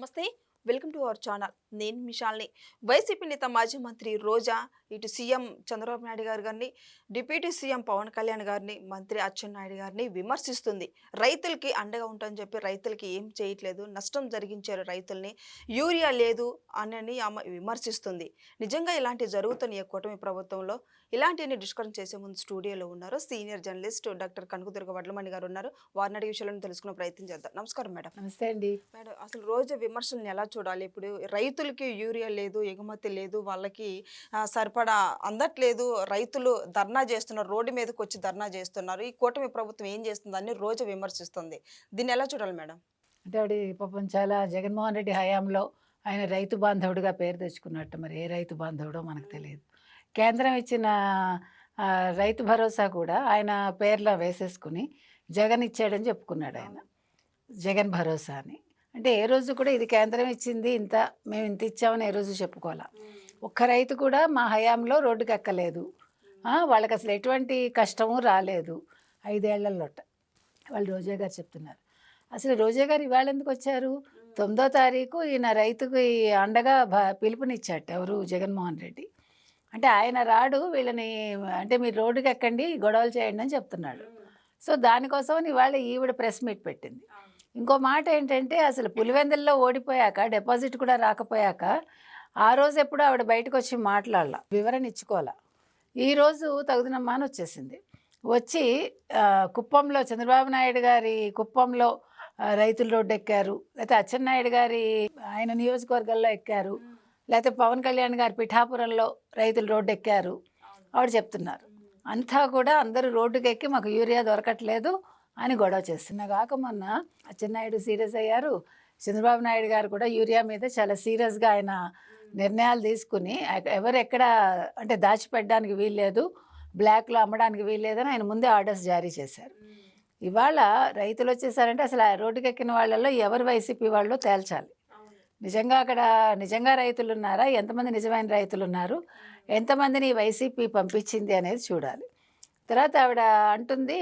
నమస్తే. Welcome to our channel. నేను మిషాల్ని వైసీపీ నేత మాజీ మంత్రి రోజా ఇటు సీఎం చంద్రబాబు నాయుడు గారు గారిని డిప్యూటీ సీఎం పవన్ కళ్యాణ్ గారిని మంత్రి అచ్చెన్నాయుడు గారిని విమర్శిస్తుంది. రైతులకి అండగా ఉంటామని చెప్పి రైతులకి ఏం చేయట్లేదు నష్టం జరిగించారు రైతుల్ని యూరియా లేదు అని ఆమె విమర్శిస్తుంది. నిజంగా ఇలాంటివి జరుగుతున్నాయి ఈ కూటమి ప్రభుత్వంలో? ఇలాంటివన్నీ డిస్కషన్ చేసే ముందు స్టూడియోలో ఉన్నారు senior journalist doctor Kanakadurga Vadlamani garu ఉన్నారు. వారిని అడిగే విషయాలను తెలుసుకునే ప్రయత్నం చేద్దాం. నమస్కారం మేడం. నమస్తే అండి. మేడం అసలు రోజు విమర్శలను ఎలా చూడాలి? ఇప్పుడు రైతులకి యూరియా లేదు ఎగుమతి లేదు వాళ్ళకి ఆ, సరిపడా అందట్లేదు. రైతులు ధర్నా చేస్తున్నారు. రోడ్డు మీదకి వచ్చి ధర్నా చేస్తున్నారు. ఈ కూటమి ప్రభుత్వం ఏం చేస్తుంది అని రోజు విమర్శిస్తుంది. దీన్ని ఎలా చూడాలి మేడం? అంటే ఆవిడ పాపం చాలా జగన్మోహన్ రెడ్డి హయాంలో ఆయన రైతు బాంధవుడిగా పేరు తెచ్చుకున్నట్టు మరి ఏ రైతు బాంధవుడో మనకు తెలియదు. కేంద్రం ఇచ్చిన రైతు భరోసా కూడా ఆయన పేర్లో వేసేసుకుని జగన్ ఇచ్చాడని చెప్పుకున్నాడు ఆయన. జగన్ భరోసా అని అంటే ఏ రోజు కూడా ఇది కేంద్రం ఇచ్చింది ఇంత మేము ఇంత ఇచ్చామని ఏ రోజు చెప్పుకోవాలా. ఒక్క రైతు కూడా మా హయాంలో రోడ్డుకి ఎక్కలేదు వాళ్ళకి అసలు ఎటువంటి కష్టము రాలేదు. ఐదేళ్ళలోట వాళ్ళు రోజా గారు చెప్తున్నారు. అసలు రోజా గారు ఇవాళ ఎందుకు వచ్చారు తొమ్మిదో తారీఖు ఈయన రైతుకి అండగా భ- పిలుపునిచ్చాట ఎవరు? జగన్మోహన్ రెడ్డి. అంటే ఆయన రాడు వీళ్ళని అంటే మీరు రోడ్డుకి ఎక్కండి గొడవలు చేయండి అని చెప్తున్నాడు. సో దానికోసం ఇవాళ ఈవిడ ప్రెస్ మీట్ పెట్టింది. ఇంకో మాట ఏంటంటే అసలు పులివెందుల్లో ఓడిపోయాక డిపాజిట్ కూడా రాకపోయాక ఆ రోజు ఎప్పుడు ఆవిడ బయటకు వచ్చి మాట్లాడాల వివరణ ఇచ్చుకోవాలా. ఈరోజు తగుదనమ్మా అని వచ్చేసింది. వచ్చి కుప్పంలో చంద్రబాబు నాయుడు గారి కుప్పంలో రైతులు రోడ్డు ఎక్కారు. లేకపోతే అచ్చెన్నాయుడు గారి ఆయన నియోజకవర్గంలో ఎక్కారు. లేకపోతే పవన్ కళ్యాణ్ గారి పిఠాపురంలో రైతులు రోడ్డు ఎక్కారు. ఆవిడ చెప్తున్నారు. అంతా కూడా అందరూ రోడ్డుకి ఎక్కి మాకు యూరియా దొరకట్లేదు అని గొడవ చేస్తున్నా. కాక మొన్న అచ్చెన్నాయుడు సీరియస్ అయ్యారు. చంద్రబాబు నాయుడు గారు కూడా యూరియా మీద చాలా సీరియస్గా ఆయన నిర్ణయాలు తీసుకుని ఎవరు ఎక్కడ అంటే దాచిపెట్టడానికి వీల్లేదు బ్లాక్లో అమ్మడానికి వీల్లేదని ఆయన ముందే ఆర్డర్స్ జారీ చేశారు. ఇవాళ రైతులు వచ్చేసారంటే అసలు ఆ రోడ్డుకి ఎక్కిన వాళ్ళల్లో ఎవరు వైసీపీ వాళ్ళు తేల్చాలి. నిజంగా అక్కడ నిజంగా రైతులు ఉన్నారా ఎంతమంది నిజమైన రైతులు ఉన్నారు ఎంతమందిని వైసీపీ పంపించింది అనేది చూడాలి. తర్వాత ఆవిడ అంటుంది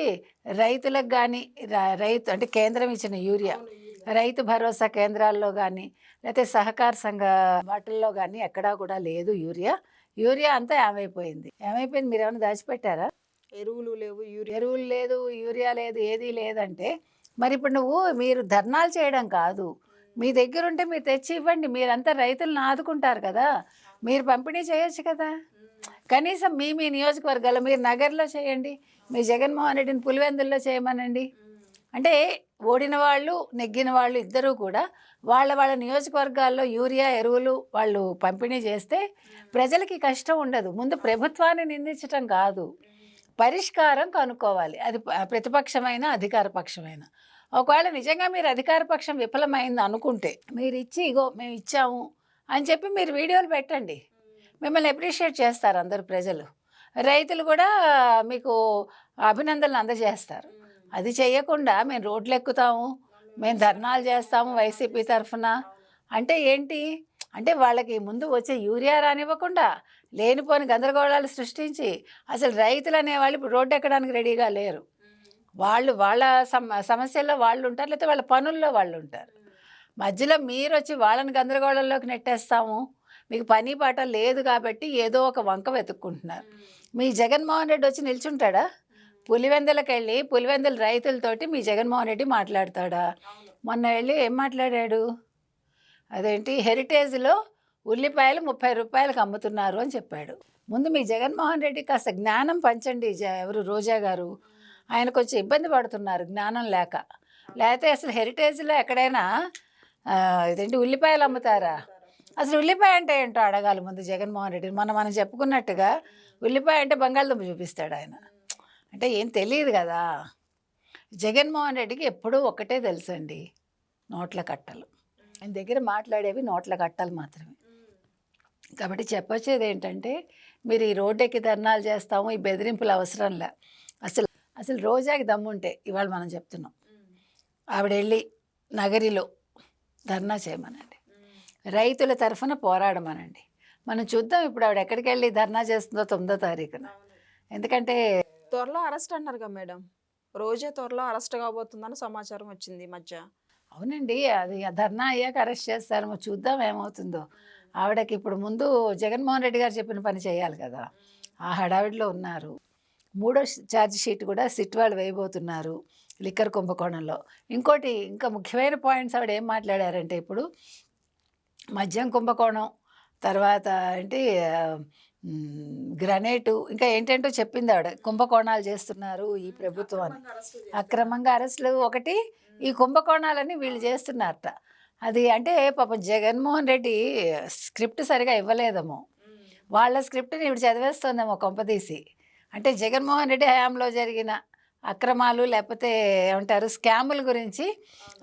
రైతులకు కానీ రైతు అంటే కేంద్రం ఇచ్చిన యూరియా రైతు భరోసా కేంద్రాల్లో కానీ లేకపోతే సహకార సంఘ వాటిల్లో కానీ ఎక్కడా కూడా లేదు యూరియా. యూరియా అంతా ఏమైపోయింది ఏమైపోయింది మీరు ఏమైనా దాచిపెట్టారా? ఎరువులు లేవు యూరియా ఎరువులు లేదు యూరియా లేదు ఏదీ లేదంటే మరి ఇప్పుడు నువ్వు మీరు ధర్నాలు చేయడం కాదు. మీ దగ్గర ఉంటే మీరు తెచ్చి ఇవ్వండి. మీరంతా రైతులను ఆదుకుంటారు కదా. మీరు పంపిణీ చేయొచ్చు కదా. కనీసం మీ మీ నియోజకవర్గాల్లో మీరు నగర్లో చేయండి. మీ జగన్మోహన్ రెడ్డిని పులివెందుల్లో చేయమనండి. అంటే ఓడిన వాళ్ళు నెగ్గిన వాళ్ళు ఇద్దరూ కూడా వాళ్ళ వాళ్ళ నియోజకవర్గాల్లో యూరియా ఎరువులు వాళ్ళు పంపిణీ చేస్తే ప్రజలకి కష్టం ఉండదు. ముందు ప్రభుత్వాన్ని నిందించటం కాదు. పరిష్కారం కనుక్కోవాలి. అది ప్రతిపక్షమైన అధికార పక్షమైన. ఒకవేళ నిజంగా మీరు అధికార పక్షం విఫలమైంది అనుకుంటే మీరు ఇచ్చి ఇగో మేము ఇచ్చాము అని చెప్పి మీరు వీడియోలు పెట్టండి. మిమ్మల్ని అప్రిషియేట్ చేస్తారు అందరు ప్రజలు. రైతులు కూడా మీకు అభినందనలు అందజేస్తారు. అది చేయకుండా మేము రోడ్లు ఎక్కుతాము మేము ధర్నాలు చేస్తాము వైసీపీ తరఫున. అంటే ఏంటి? అంటే వాళ్ళకి ముందు వచ్చే యూరియా రానివ్వకుండా లేనిపోని గందరగోళాలు సృష్టించి అసలు రైతులు అనేవాళ్ళు ఇప్పుడు రోడ్డు ఎక్కడానికి రెడీగా లేరు. వాళ్ళు వాళ్ళ సమ సమస్యల్లో వాళ్ళు ఉంటారు లేకపోతే వాళ్ళ పనుల్లో వాళ్ళు ఉంటారు మధ్యలో మీరు వచ్చి వాళ్ళని గందరగోళంలోకి నెట్టేస్తాము. మీకు పని పాట లేదు కాబట్టి ఏదో ఒక వంక వెతుక్కుంటున్నారు. మీ జగన్మోహన్ రెడ్డి వచ్చి నిల్చుంటాడా? పులివెందులకు వెళ్ళి పులివెందుల రైతులతోటి మీ జగన్మోహన్ రెడ్డి మాట్లాడతాడా? మొన్న వెళ్ళి ఏం మాట్లాడాడు? అదేంటి హెరిటేజ్లో ఉల్లిపాయలు ముప్పై రూపాయలకు అమ్ముతున్నారు అని చెప్పాడు. ముందు మీ జగన్మోహన్ రెడ్డి కాస్త జ్ఞానం పంచండి జ- ఎవరు రోజా గారు. ఆయన కొంచెం ఇబ్బంది పడుతున్నారు జ్ఞానం లేక. లేకపోతే అసలు హెరిటేజ్లో ఎక్కడైనా ఇదేంటి ఉల్లిపాయలు అమ్ముతారా? అసలు ఉల్లిపాయ అంటే ఏంటో అడగాలి ముందు జగన్మోహన్ రెడ్డి మనం మనం చెప్పుకున్నట్టుగా ఉల్లిపాయ అంటే బంగాళదుంప చూపిస్తాడు ఆయన. అంటే ఏం తెలియదు కదా. జగన్మోహన్ రెడ్డికి ఎప్పుడూ ఒకటే తెలుసండి నోట్ల కట్టలు. ఆయన దగ్గర మాట్లాడేవి నోట్ల కట్టలు మాత్రమే. కాబట్టి చెప్పొచ్చేది ఏంటంటే మీరు ఈ రోడ్డెక్కి ధర్నాలు చేస్తాము ఈ బెదిరింపులు అవసరంలే అసలు అసలు రోజాకి దమ్ముంటే ఇవాళ మనం చెప్తున్నాం. ఆవిడ వెళ్ళి నగరిలో ధర్నా చేయమనండి. రైతుల తరఫున పోరాడమనండి. మనం చూద్దాం ఇప్పుడు ఆవిడ ఎక్కడికి వెళ్ళి ధర్నా చేస్తుందో తొమ్మిదో తారీఖున. ఎందుకంటే త్వరలో అరెస్ట్ అన్నారుగా మేడం. రోజే త్వరలో అరెస్ట్ కాబోతుందని సమాచారం వచ్చింది ఈ మధ్య. అవునండి అది ధర్నా అయ్యాక అరెస్ట్ చేస్తారు. మరి చూద్దాం ఏమవుతుందో. ఆవిడకి ఇప్పుడు ముందు జగన్మోహన్ రెడ్డి గారు చెప్పిన పని చేయాలి కదా. ఆ హడావిడిలో ఉన్నారు. మూడో ఛార్జ్ షీట్ కూడా సిట్ వాళ్ళు వేయబోతున్నారు లిక్కర్ కుంభకోణంలో. ఇంకోటి ఇంకా ముఖ్యమైన పాయింట్స్ ఆవిడ ఏం మాట్లాడారంటే ఇప్పుడు మద్యం కుంభకోణం తర్వాత ఏంటి గ్రనేటు ఇంకా ఏంటంటో చెప్పింది ఆవిడ. కుంభకోణాలు చేస్తున్నారు ఈ ప్రభుత్వం అని. అక్రమంగా అరెస్టులు ఒకటి ఈ కుంభకోణాలని వీళ్ళు చేస్తున్నారట. అది అంటే పాపం జగన్మోహన్ రెడ్డి స్క్రిప్ట్ సరిగా ఇవ్వలేదేమో. వాళ్ళ స్క్రిప్ట్ని ఇప్పుడు చదివేస్తుందేమో కొంపదీసి. అంటే జగన్మోహన్ రెడ్డి హయాంలో జరిగిన అక్రమాలు లేకపోతే ఏమంటారు స్కాముల గురించి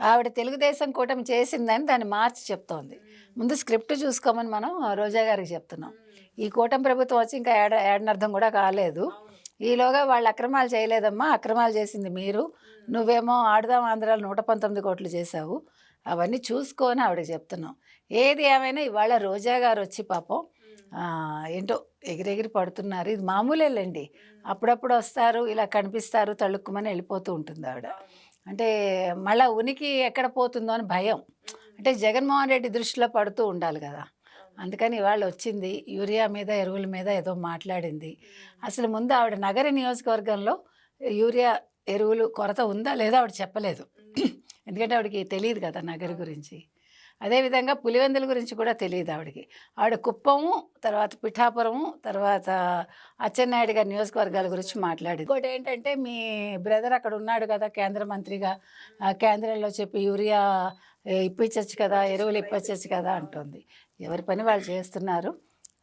ఆవిడ తెలుగుదేశం కూటమి చేసిందని దాన్ని మార్చి చెప్తోంది. ముందు స్క్రిప్ట్ చూసుకోమని మనం రోజా గారికి చెప్తున్నాం. ఈ కూటమి ప్రభుత్వం వచ్చి ఇంకా ఏడ ఏడనర్థం కూడా కాలేదు. ఈలోగా వాళ్ళు అక్రమాలు చేయలేదమ్మా అక్రమాలు చేసింది మీరు. నువ్వేమో ఆడదాం ఆంధ్రాలో నూట పంతొమ్మిది కోట్లు చేశావు. అవన్నీ చూసుకొని ఆవిడకి చెప్తున్నాం. ఏది ఏమైనా ఇవాళ రోజా గారు వచ్చి పాపం ఏంటో ఎగిరెగిరి పడుతున్నారు. ఇది మామూలేలండి. అప్పుడప్పుడు వస్తారు ఇలా కనిపిస్తారు తళుక్కుమని వెళ్ళిపోతూ ఉంటుంది ఆవిడ. అంటే మళ్ళా ఉనికి ఎక్కడ పోతుందో అని భయం. అంటే జగన్మోహన్ రెడ్డి దృష్టిలో పడుతూ ఉండాలి కదా. అందుకని ఇవాళ వచ్చింది యూరియా మీద ఎరువుల మీద ఏదో మాట్లాడింది. అసలు ముందు ఆవిడ నగర నియోజకవర్గంలో యూరియా ఎరువులు కొరత ఉందా లేదా ఆవిడ చెప్పలేదు. ఎందుకంటే ఆవిడకి తెలియదు కదా నగరి గురించి. అదేవిధంగా పులివెందుల గురించి కూడా తెలియదు ఆవిడకి. ఆవిడ కుప్పము తర్వాత పిఠాపురము తర్వాత అచ్చెన్నాయుడు గారి నియోజకవర్గాల గురించి మాట్లాడింది. ఇంకోటి ఏంటంటే మీ బ్రదర్ అక్కడ ఉన్నాడు కదా కేంద్ర మంత్రిగా. కేంద్రంలో చెప్పి యూరియా ఇప్పించచ్చు కదా ఎరువులు ఇప్పించచ్చు కదా అంటుంది. ఎవరి పని వాళ్ళు చేస్తున్నారు?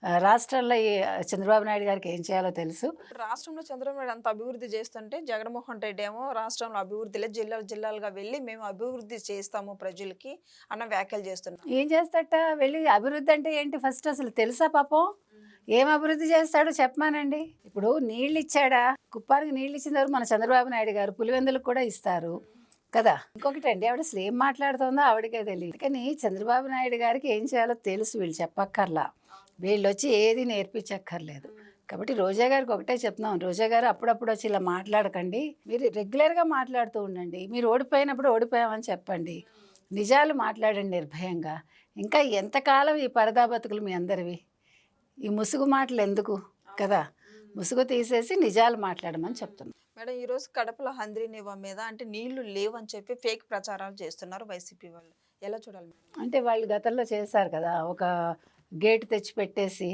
రాష్ట్రంలో ఈ చంద్రబాబు నాయుడు గారికి ఏం చేయాలో తెలుసు. రాష్ట్రంలో చంద్రబాబు నాయుడు అంత అభివృద్ధి చేస్తుంటే జగన్మోహన్ రెడ్డి ఏమో రాష్ట్రంలో అభివృద్ధిలో జిల్లాలు జిల్లాలుగా వెళ్ళి మేము అభివృద్ధి చేస్తాము ప్రజలకి అన్న వ్యాఖ్యలు చేస్తున్నాం ఏం చేస్తాట వెళ్ళి అభివృద్ధి అంటే ఏంటి ఫస్ట్ అసలు తెలుసా పాపం? ఏం అభివృద్ధి చేస్తాడో చెప్పమానండి. ఇప్పుడు నీళ్ళు ఇచ్చాడా? కుప్పానికి నీళ్ళు ఇచ్చిన తర్వాత మన చంద్రబాబు నాయుడు గారు పులివెందులకు కూడా ఇస్తారు కదా. ఇంకొకటి అండి ఆవిడ అసలు ఏం మాట్లాడుతుందో ఆవిడకే తెలియదు. కానీ చంద్రబాబు నాయుడు గారికి ఏం చేయాలో తెలుసు వీళ్ళు చెప్పక్కర్లా. వీళ్ళు వచ్చి ఏది నేర్పించక్కర్లేదు. కాబట్టి రోజా గారికి ఒకటే చెప్తున్నాం. రోజా గారు అప్పుడప్పుడు వచ్చి ఇలా మాట్లాడకండి. మీరు రెగ్యులర్గా మాట్లాడుతూ ఉండండి. మీరు ఓడిపోయినప్పుడు ఓడిపోయామని చెప్పండి. నిజాలు మాట్లాడండి నిర్భయంగా. ఇంకా ఎంతకాలం ఈ పరదా బతుకులు మీ అందరివి? ఈ ముసుగు మాటలు ఎందుకు? కదా? ముసుగు తీసేసి నిజాలు మాట్లాడమని చెప్తున్నాం. మేడం ఈ రోజు కడపలో హంద్రీ నివా మీద అంటే నీళ్ళు లేవని చెప్పి ఫేక్ ప్రచారాలు చేస్తున్నారు వైసీపీ వాళ్ళు. ఎలా చూడాలి? అంటే వాళ్ళు గతంలో చేశారు కదా ఒక గేట్ తెచ్చి పెట్టేసి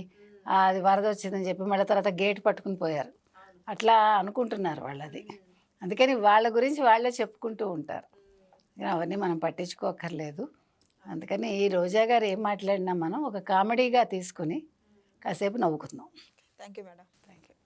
అది వరద వచ్చిందని చెప్పి మళ్ళీ తర్వాత గేట్ పట్టుకుని పోయారు. అట్లా అనుకుంటున్నారు వాళ్ళు అది అందుకని వాళ్ళ గురించి వాళ్ళే చెప్పుకుంటూ ఉంటారు. అవన్నీ మనం పట్టించుకోకర్లేదు. అందుకని ఈ రోజా గారు ఏం మాట్లాడినా మనం ఒక కామెడీగా తీసుకుని కాసేపు నవ్వుకుందాం. Thank you madam.